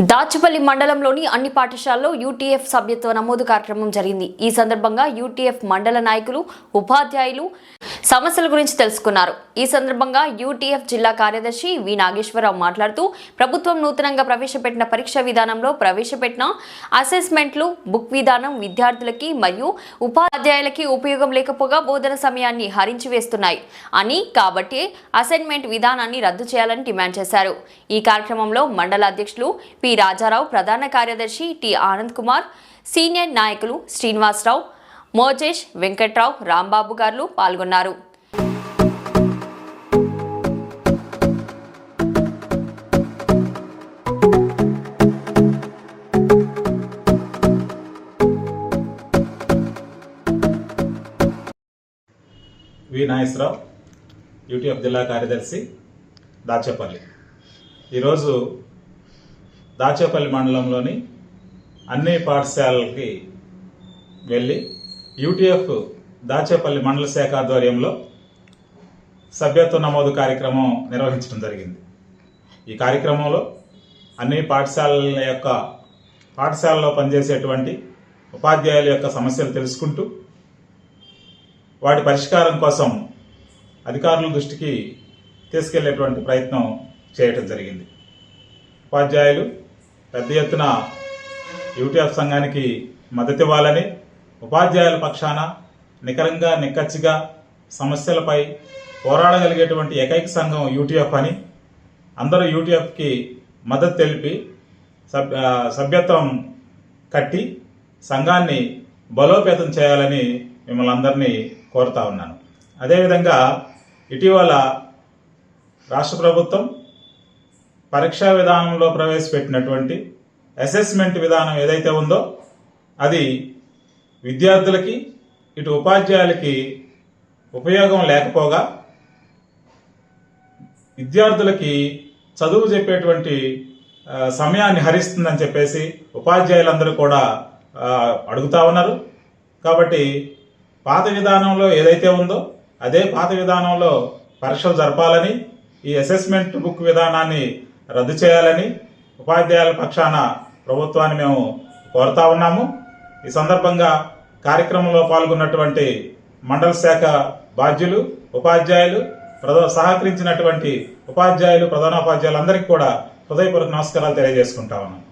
దాచుపల్లి మండలంలోని అన్ని పాఠశాలలో యూటీఎఫ్ సభ్యత్వ నమోదు కార్యక్రమం జరిగింది. ఈ సందర్భంగా యూటీఎఫ్ మండల నాయకులు ఉపాధ్యాయులు సమస్యల గురించి తెలుసుకున్నారు. ఈ సందర్భంగా యూటీఎఫ్ జిల్లా కార్యదర్శి వి నాగేశ్వరరావు మాట్లాడుతూ ప్రభుత్వం నూతనంగా ప్రవేశపెట్టిన పరీక్ష విధానంలో ప్రవేశపెట్టిన అసెస్మెంట్లు బుక్ విధానం విద్యార్థులకి మరియు ఉపాధ్యాయులకి ఉపయోగం లేకపోగా బోధన సమయాన్ని హరించి వేస్తున్నాయి. అని కాబట్టి అసైన్మెంట్ విధానాన్ని రద్దు చేయాలని డిమాండ్ చేశారు. ఈ కార్యక్రమంలో మండల అధ్యక్షులు పి రాజారావు ప్రధాన కార్యదర్శి టి ఆనంద్ కుమార్ సీనియర్ నాయకులు శ్రీనివాసరావు మోజేష్ వెంకట్రావు రాంబాబు గారు పాల్గొన్నారు. వి నాగేశ్వరరావు యూటీఎఫ్ జిల్లా కార్యదర్శి దాచేపల్లి. ఈరోజు దాచేపల్లి మండలంలోని అన్ని పాఠశాలలకి వెళ్ళి యూటీఎఫ్ దాచేపల్లి మండల శాఖ ఆధ్వర్యంలో సభ్యత్వ నమోదు కార్యక్రమం నిర్వహించడం జరిగింది. ఈ కార్యక్రమంలో అన్ని పాఠశాలల యొక్క పాఠశాలలో పనిచేసేటువంటి ఉపాధ్యాయుల యొక్క సమస్యలు తెలుసుకుంటూ వాటి పరిష్కారం కోసం అధికారుల దృష్టికి తీసుకెళ్ళేటువంటి ప్రయత్నం చేయటం జరిగింది. ఉపాధ్యాయులు పెద్ద ఎత్తున యూటీఎఫ్ సంఘానికి మద్దతు ఇవ్వాలని ఉపాధ్యాయుల పక్షాన నికరంగా నిక్కచ్చిగా సమస్యలపై పోరాడగలిగేటువంటి ఏకైక సంఘం యూటీఎఫ్ అని అందరూ యూటీఎఫ్కి మద్దతు తెలిపి సభ్యత్వం కట్టి సంఘాన్ని బలోపేతం చేయాలని మిమ్మల్ని అందరినీ కోరుతా ఉన్నాను. అదేవిధంగా ఇటీవల రాష్ట్ర ప్రభుత్వం పరీక్షా విధానంలో ప్రవేశపెట్టినటువంటి అసెస్మెంట్ విధానం ఏదైతే ఉందో అది విద్యార్థులకి ఇటు ఉపాధ్యాయులకి ఉపయోగం లేకపోగా విద్యార్థులకి చదువు చెప్పేటువంటి సమయాన్ని హరిస్తుందని చెప్పేసి ఉపాధ్యాయులందరూ కూడా అడుగుతా ఉన్నారు. కాబట్టి పాత విధానంలో ఏదైతే ఉందో అదే పాత విధానంలో పరీక్షలు జరపాలని ఈ అసెస్మెంట్ బుక్ విధానాన్ని రద్దు చేయాలని ఉపాధ్యాయుల పక్షాన ప్రభుత్వాన్ని మేము కోరుతా ఉన్నాము. ఈ సందర్భంగా కార్యక్రమంలో పాల్గొన్నటువంటి మండల శాఖ బాధ్యులు ఉపాధ్యాయులు ప్రధా సహకరించినటువంటి ఉపాధ్యాయులు ప్రధానోపాధ్యాయులందరికీ కూడా హృదయపూర్వక నమస్కారాలు తెలియజేసుకుంటా ఉన్నాం.